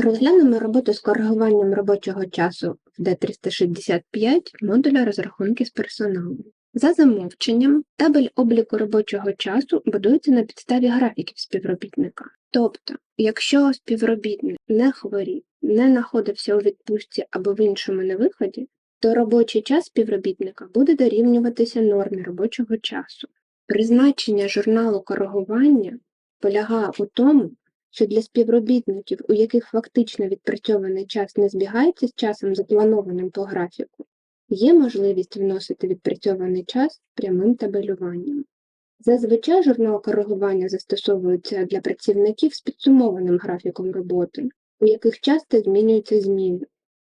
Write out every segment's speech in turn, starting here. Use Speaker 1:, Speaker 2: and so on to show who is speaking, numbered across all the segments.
Speaker 1: Розглянемо роботу з коригуванням робочого часу в D365 модуля розрахунки з персоналу. За замовченням, табель обліку робочого часу будується на підставі графіків співробітника. Тобто, якщо співробітник не хворів, не знаходився у відпустці або в іншому невиході, то робочий час співробітника буде дорівнюватися нормі робочого часу. Призначення журналу коригування полягає у тому, що для співробітників, у яких фактично відпрацьований час не збігається з часом, запланованим по графіку, є можливість вносити відпрацьований час прямим табелюванням. Зазвичай журнал коригування застосовується для працівників з підсумованим графіком роботи, у яких часто змінюються зміни,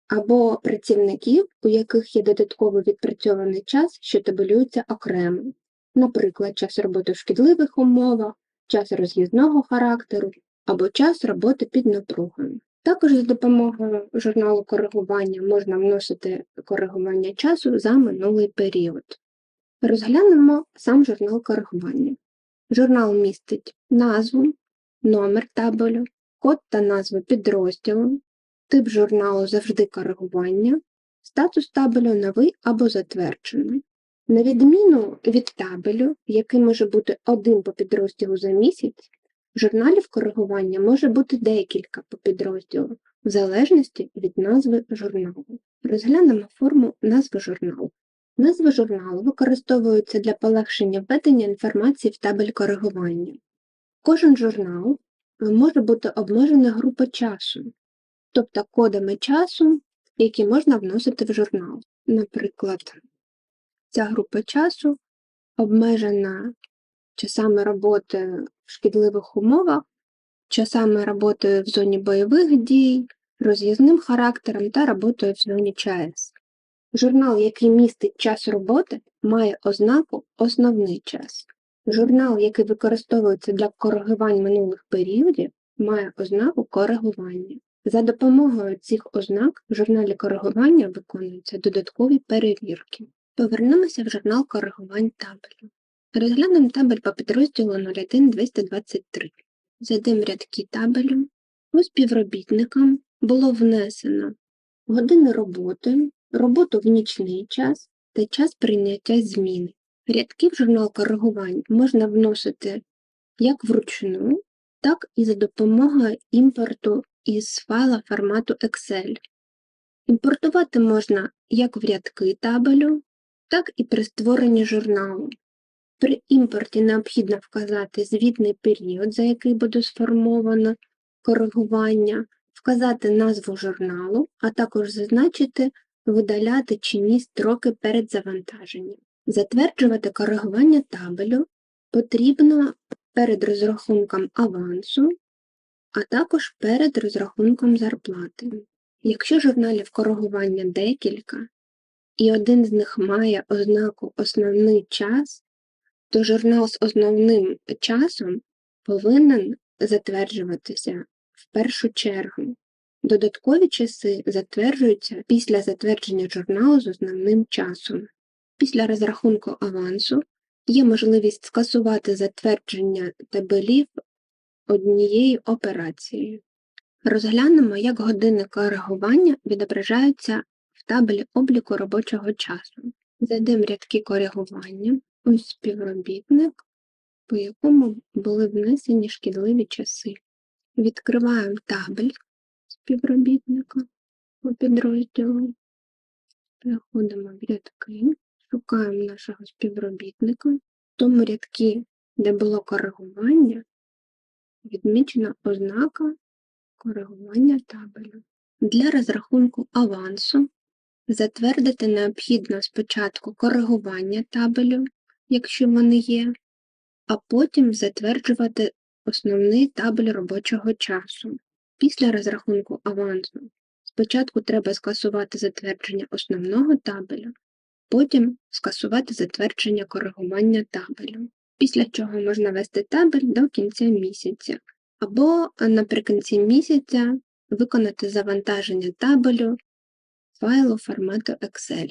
Speaker 1: або працівників, у яких є додатково відпрацьований час, що табелюється окремо, наприклад, час роботи в шкідливих умовах, час роз'їзного характеру або час роботи під напругою. Також за допомогою журналу коригування можна вносити коригування часу за минулий період. Розглянемо сам журнал коригування. Журнал містить назву, номер табелю, код та назву підрозділу, тип журналу завжди коригування, статус табелю новий або затверджений. На відміну від табелю, який може бути один по підрозділу за місяць, журналів коригування може бути декілька по підрозділу, в залежності від назви журналу. Розглянемо форму назви журналу. Назви журналу використовуються для полегшення введення інформації в табель коригування. Кожен журнал може бути обмежена група часу, тобто кодами часу, які можна вносити в журнал. Наприклад, ця група часу обмежена часами роботи в шкідливих умовах, часами роботи в зоні бойових дій, роз'їзним характером та роботою в зоні ЧАЕС. Журнал, який містить час роботи, має ознаку Основний час. Журнал, який використовується для коригувань минулих періодів, має ознаку коригування. За допомогою цих ознак в журналі коригування виконуються додаткові перевірки. Повернемося в журнал коригувань табелю. Розглянемо табель по підрозділу 01223. Зайдемо рядки табелю. У співробітникам було внесено години роботи, роботу в нічний час та час прийняття зміни. Рядки в журнал коригувань можна вносити як вручну, так і за допомогою імпорту із файла формату Excel. Імпортувати можна як в рядки табелю, так і при створенні журналу. При імпорті необхідно вказати звітний період, за який буде сформовано коригування, вказати назву журналу, а також зазначити, видаляти чи ні строки перед завантаженням. Затверджувати коригування табелю потрібно перед розрахунком авансу, а також перед розрахунком зарплати. Якщо журналів коригування декілька, і один з них має ознаку Основний час, то журнал з основним часом повинен затверджуватися в першу чергу. Додаткові часи затверджуються після затвердження журналу з основним часом. Після розрахунку авансу є можливість скасувати затвердження табелів однією операцією. Розглянемо, як години коригування відображаються в табелі обліку робочого часу. Зайдемо рядки коригування, ось співробітник, по якому були внесені шкідливі часи. Відкриваємо табель співробітника по підрозділу, переходимо в рядки, шукаємо нашого співробітника. В тому рядки, де було коригування, відмічена ознака коригування табелю. Для розрахунку авансу затвердити необхідно спочатку коригування табелю, якщо вони є, а потім затверджувати основний табель робочого часу. Після розрахунку авансу спочатку треба скасувати затвердження основного табелю, потім скасувати затвердження коригування табелю, після чого можна вести табель до кінця місяця, або наприкінці місяця виконати завантаження табелю файлу формату Excel.